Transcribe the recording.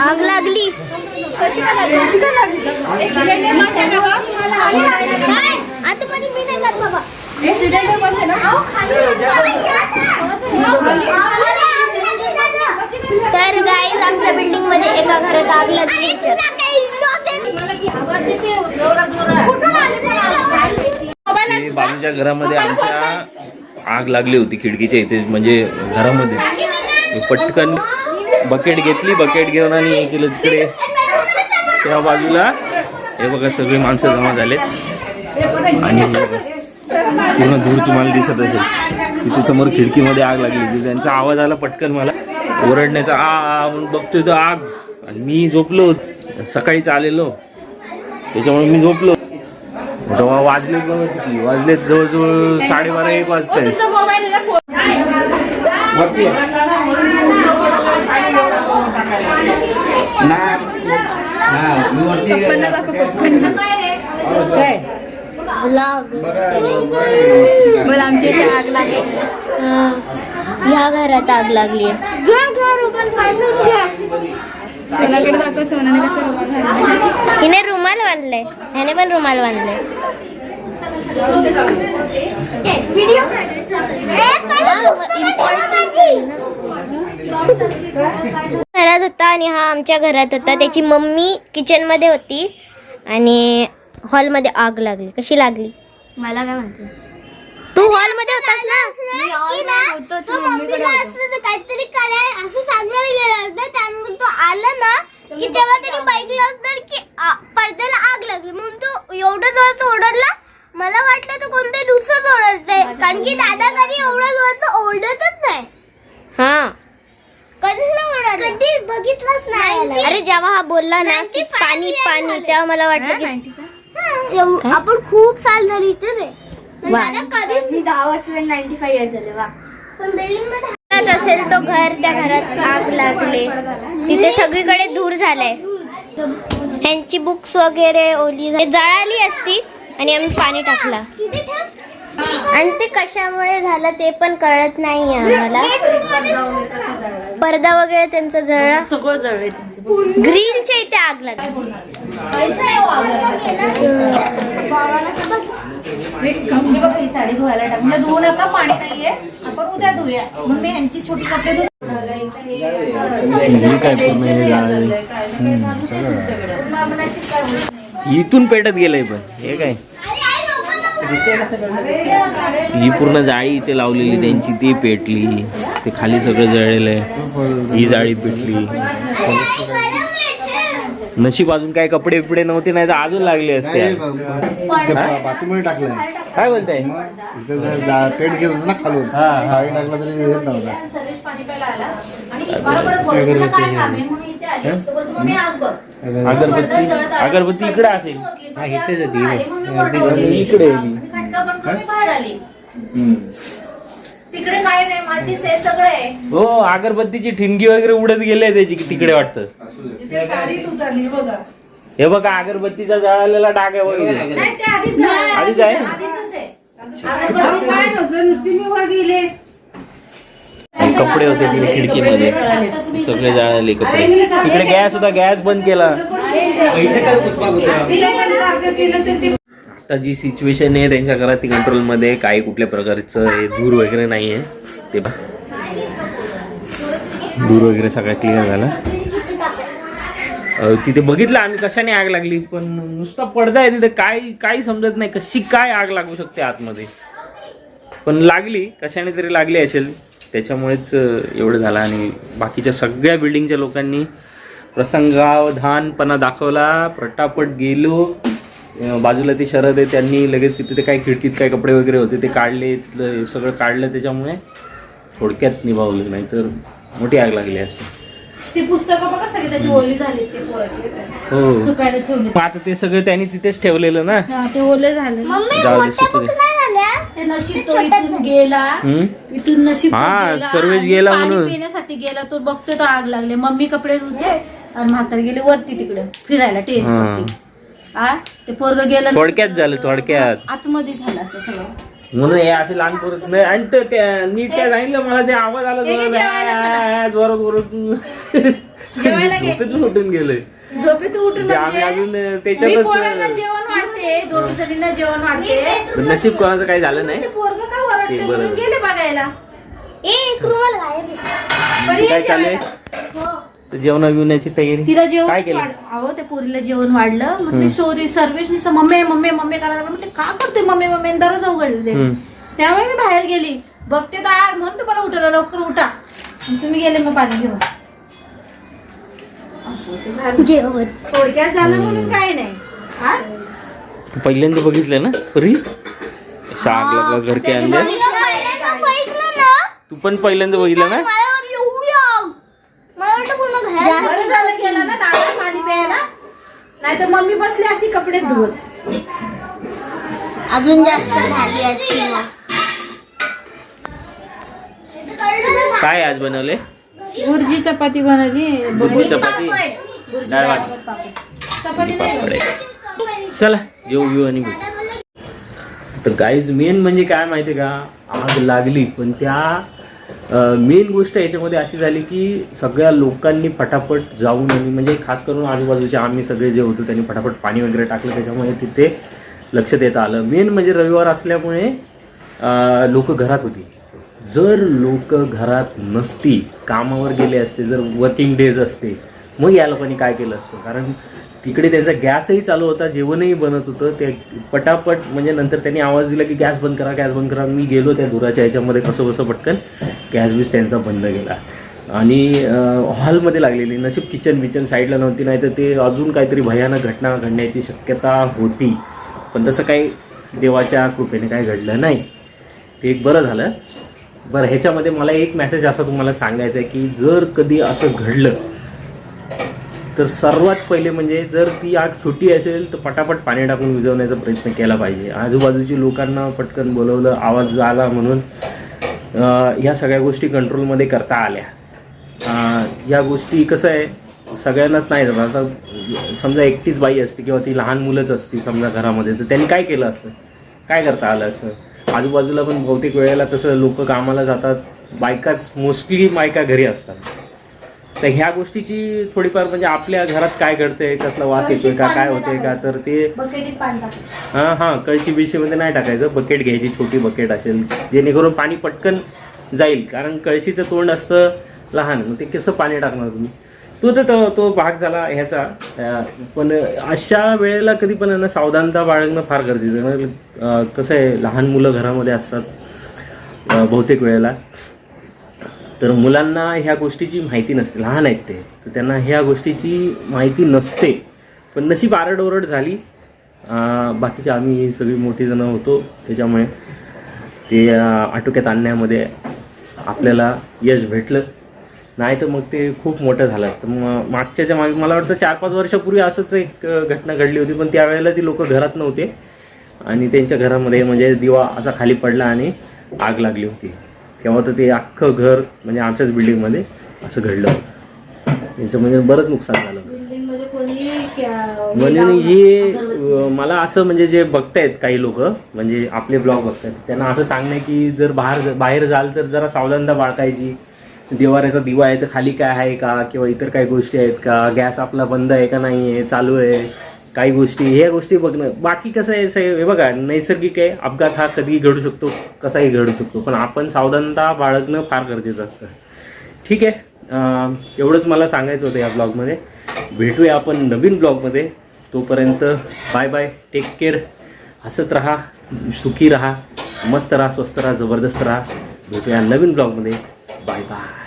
आग लागली. मी नाही बाबा. तर गाईज आमच्या बिल्डिंगमध्ये एका घरात आग लागली. बाजूच्या घरामध्ये आमच्या आग लागली होती खिडकीच्या इथे म्हणजे घरामध्ये पटकन बकेट घेतली बकेट घेऊन आणि हे केलं तिकडे. त्या बाजूला. हे बघा सगळे माणसं जमा झाले आणि पूर्ण दूर तुम्हाला दिसत असेल. तिथे समोर खिडकीमध्ये आग लागली होती. त्यांचा आवाज आला पटकन मला. ओरडण्याचा आ आ म्हणून बघतोय तो आग. आणि मी झोपलो. सकाळीच आलेलो त्याच्यामुळे मी झोपलो. तेव्हा वाजले बघा किती. वाजलेत जवळजवळ साडेबारा एक व्लॉग मला आमच्या इथे आग लागली ह्या घरात आग लागली सोनाकडे दाखव सोनाने कसं रुमाल घातला. हिने रुमाल बांधलाय ह्याने पण रुमाल बांधलाय घरात होता आणि हा आमच्या घरात होता. त्याची मम्मी किचनमध्ये होती आणि हॉलमध्ये आग लागली. कशी लागली? मला काय माहिती. तू हॉलमध्ये होतास ना? मी हॉलमध्ये होतो, तू मम्मीकडे होतो. काहीतरी कराय असं सांगायला गेला होता त्यानंतर तो आला ना की तेव्हा त्याने बघितलं असतं की पडद्याला आग लागली. म्हणून तो एवढं जोरात ओरडला. मला वाटलं तो कोणतरी दुसरंच ओरडतंय. कारण की दादा कधी एवढं जोरात ओरडतच नाही. हा. कधी बघितलंच नाही अरे जेव्हा हा बोलला ना की पाणी पाणी तेव्हा मला वाटलं की आपण खूप साल झाली दादा कधी मी दहा वर्ष नाईन्टी फाईव्ह इयर्स झाले वा. असेल तो घर त्या घरात आग लागले. तिथे सगळीकडे धूर झालाय. ह्यांची बुक्स वगैरे ओली झाली जळाली असती आणि आम्ही पाणी टाकला. आणि ते कशामुळे झालं ते पण कळत नाही आम्हाला. पडदा वगैरे त्यांचा जळला. सगळं जळले ग्रिलच्या इथे आग लागली. मी बघ ही साडी धुवायला टाक. म्हणजे धुवू नका पाणी नाहीये. आपण उद्या धुया मग मी ह्यांची छोटी कपडे धुवून काय पूर्ण झालंय. इथून पेटत गेलंय पण. हे काय? ही पूर्ण जाळी इथे लावलेली त्यांची ती पेटली. ते खाली सगळं जळलेलं आहे. ही जाळी पेटली. नशीब अजून काय कपडे बिपडे नव्हते नाही तर अजून लागले असते. ते बाथरूममध्ये टाकलंय. काय बोलताय? पेट गेलं ना खालून. हा, हा. टाकला तरी येत नव्हता. सर्वेश पाणी प्यायला आला आणि मला परत बोलला, "तुला काय काम आहे?" म्हणून इथे आली. तो बोलतो, "मग मी आज बघ." अगरबत्ती अगरबत्ती इकडे असेल इकडे. मी मी तिकडे काय नाही माझी से सगळं आहे हो अगरबत्तीची ठिणगी वगैरे उडत गेले त्याची तिकडे वाटतं हे बघा अगरबत्तीचा जळालेला डाग आहे बघ इथे. नाही ते आधीच आहे. आधीच आहे? अगरबत्ती आणि कपडे होते तिथे खिडकीमध्ये. सगळे जळाले कपडे. तिकडे गॅस होता गॅस बंद केला. आता जी सिच्युएशन आहे त्यांच्या घरात ती कंट्रोलमध्ये काही कुठल्या प्रकारचं हे धूर वगैरे नाही आहे ते. धूर वगैरे सगळा क्लिअर झाला. तिथे बघितलं आम्ही कशाने आग लागली पण नुसता पडदा आहे तिथे. काय काही समजत नाही कशी काय आग लागू शकते आतमध्ये. पण लागली कशाने तरी लागली असेल त्याच्यामुळेच एवढं झालं आणि बाकीच्या सगळ्या बिल्डिंगच्या लोकांनी प्रसंगावधानपणा दाखवला. पटापट गेलो. बाजूला ते शरद आहे त्यांनी लगेच तिथे ते काही खिडकीत काही कपडे वगैरे होते ते काढले तिथलं सगळं काढलं त्याच्यामुळे थोडक्यात निभावलं. नाही तर मोठी आग लागली असते. ती पुस्तकं बघा सगळी त्याची ओली झाली ते हो. सुकायला ठेवली. मग आता ते सगळं त्यांनी तिथेच ठेवलेलं ना? ते ओले झाले. जाऊ दे सुकू दे. ते नशीब तो इथून गेला? इथून नशीब तो हा, गेला सर्वेश आणि गेला पाणी म्हणून. पिण्यासाठी गेला तो बघतोय तो आग लागले मम्मी कपडे धुते आणि म्हातारी गेले वरती तिकडे फिरायला टेरेस. वरती आ ते पोरग गेलं थोडक्यात झालं, थोडक्यात. आतमध्ये झालं असं सगळं म्हणून हे असे लहान पोरं नाही आणि ते त्या- नीट काय सांगितलं मला ते आवाज आला हे जेवायला जोरात जोरात जेवायला घे. झोपेतून उठून गेलोय झोपेत उठून म्हणजे आम्ही म्हणजे अजून मी पोरांना त्याच्यातच जेवण वाढते दोघी जणींना जेवण वाढते. नशीब कोणाचं काही झालं नाही. पोरग का ते बरं. म्हणून गेले बघायला. ए एक रुमाल गायब आहे. बरी काय आहे चालू आहे. हो. तर जेवणा बिवण्याची तयारी? तिला काय जेवण केलं अहो त्या पोरीला जेवण वाढलं. मग मी सोरी सर्वेशनी मम्मी मम्मी मम्मी करायला लागली. म्हटलं का करते मम्मी मम्मी? आणि दररोज उघडले. हम्म. त्यामुळे मी बाहेर गेली. बघते तर आग म्हणून तुम्हाला उठवलं. लवकर उठा. आणि तुम्ही गेले मग पाणी घेऊन. असं ते झालं. जेवण. थोडक्यात झालं म्हणून काय नाही. हा? तू पहिल्यांदा बघितलं ना? परी? साग लागला घर के अंदर मला पहिल्यांदा बघितलं ना. तू पण पहिल्यांदा बघितलं ना? झालं दादा पाणी प्यायला. नाही तर मम्मी बसली असती कपडे धुवत. अजून जास्त झाली असती. काय आज बनवले? गुर्जी चपाती बनवली बुर्जी चपाती? डाळ भात. चपाती नाही पापड. आहे. चला जेव घेऊ आणि भेटू. तर गाईज मेन म्हणजे काय माहिती का? आग लागली पण त्या मेन गोष्ट याच्यामध्ये अशी झाली की सगळ्या लोकांनी फटाफट जाऊन आणि म्हणजे खास करून आजूबाजूचे आम्ही सगळे जे होतो त्यांनी फटाफट पाणी वगैरे टाकलं त्याच्यामुळे तिथे लक्ष देता आलं. मेन म्हणजे रविवार असल्यामुळे लोक घरात होती. जर लोक घरात नसती कामावर गेले असते जर वर्किंग डेज असते मग या लोकांनी काय केलं असतं? कारण तिकडे त्यांचा गॅसही चालू होता जेवणही बनत होतं. ते पटापट म्हणजे नंतर त्यांनी आवाज दिला की गॅस बंद करा गॅस बंद करा. मी गेलो त्या धुराच्या ह्याच्यामध्ये कसं कसं पटकन गॅस बीस त्यांचा बंद केला आणि हॉलमध्ये लागलेली नशीब किचन बिचन साईडला नव्हती नाही तर ते अजून काहीतरी भयानक घटना घडण्याची शक्यता होती. पण तसं काही देवाच्या कृपेने काही घडलं नाही. ते एक बरं झालं. बरं ह्याच्यामध्ये मला एक मेसेज असा तुम्हाला सांगायचा आहे की जर कधी असं घडलं तर सर्वात पहिले म्हणजे जर ती आग छोटी असेल तर पटापट पाणी टाकून विझवण्याचा प्रयत्न केला पाहिजे. आजूबाजूची लोकांना पटकन बोलवलं आवाज आला म्हणून ह्या सगळ्या गोष्टी कंट्रोलमध्ये करता आल्या. या गोष्टी कसं आहे सगळ्यांनाच नाही जात आता समजा एकटीच बाई असते किंवा ती लहान मुलंच असती समजा घरामध्ये तर त्यांनी काय केलं असतं काय करता आलं असतं आजूबाजूला पण बहुतेक वेळेला तसं लोक कामाला जातात बायकाच मोस्टली बायका घरी असतात. तर ह्या गोष्टीची थोडीफार म्हणजे आपल्या घरात काय घडतंय कसला वास येतोय का काय होतंय का? तर ते बकेटीत पाणी टाकलं हां हां कळशी बिळशीमध्ये नाही टाकायचं बकेट घ्यायची छोटी बकेट असेल जेणेकरून पाणी पटकन जाईल. कारण कळशीचं तोंड असतं लहान मग ते कसं पाणी टाकणार तुम्ही? तो तर तो तो भाग झाला ह्याचा. अं, पण अशा वेळेला कधी पण आहे ना सावधानता बाळगणं फार गरजेचं आहे. कारण, अं, कसं आहे लहान मुलं घरामध्ये असतात अं, बहुतेक वेळेला. तर मुलांना ह्या गोष्टीची माहिती नसते. लहान आहेत ते. तर त्यांना ह्या गोष्टीची माहिती नसते. पण नशीब आरडओरड झाली. बाकीचे आम्ही सगळी मोठी जणं होतो. त्याच्यामुळे ते आटोक्यात आणण्यामध्ये आपल्याला यश भेटलं. नाही तर मग ते खूप मोठं झालं असतं. मग मागच्याच्या मागे मला वाटतं चार पाच वर्षापूर्वी असंच एक घटना घडली होती. पण त्यावेळेला ती लोक घरात नव्हते. आणि त्यांच्या घरामध्ये म्हणजे दिवा असा खाली पडला आणि आग लागली होती. तेव्हा तर ते अख्खं घर म्हणजे आमच्याच बिल्डिंगमध्ये असं घडलं. त्यांचं म्हणजे बरंच नुकसान झालं. म्हणून हे मला असं म्हणजे जे बघतायत काही लोक म्हणजे आपले ब्लॉग बघतायत त्यांना असं सांगणं की जर बाहेर बाहेर जाल तर जरा सावधानता बाळगायची. देवाऱ्याचा दिवा आहे तर खाली काय आहे का? किंवा इतर काही गोष्टी आहेत का? गॅस आपला बंद आहे का नाही आहे? चालू आहे. काही गोष्टी ह्या गोष्टी बघणं. बाकी कसं आहे स- हे बघा नैसर्गिक आहे. अपघात हा कधीही घडू शकतो कसाही घडू शकतो. पण आपण सावधानता बाळगणं फार गरजेचं असतं. ठीक आहे. एवढंच मला सांगायचं होतं या ब्लॉगमध्ये. भेटूया आपण नवीन ब्लॉगमध्ये. तोपर्यंत बाय बाय टेक केअर हसत राहा सुखी राहा मस्त राहा स्वस्त राहा जबरदस्त राहा. भेटूया नवीन ब्लॉगमध्ये. Bye bye.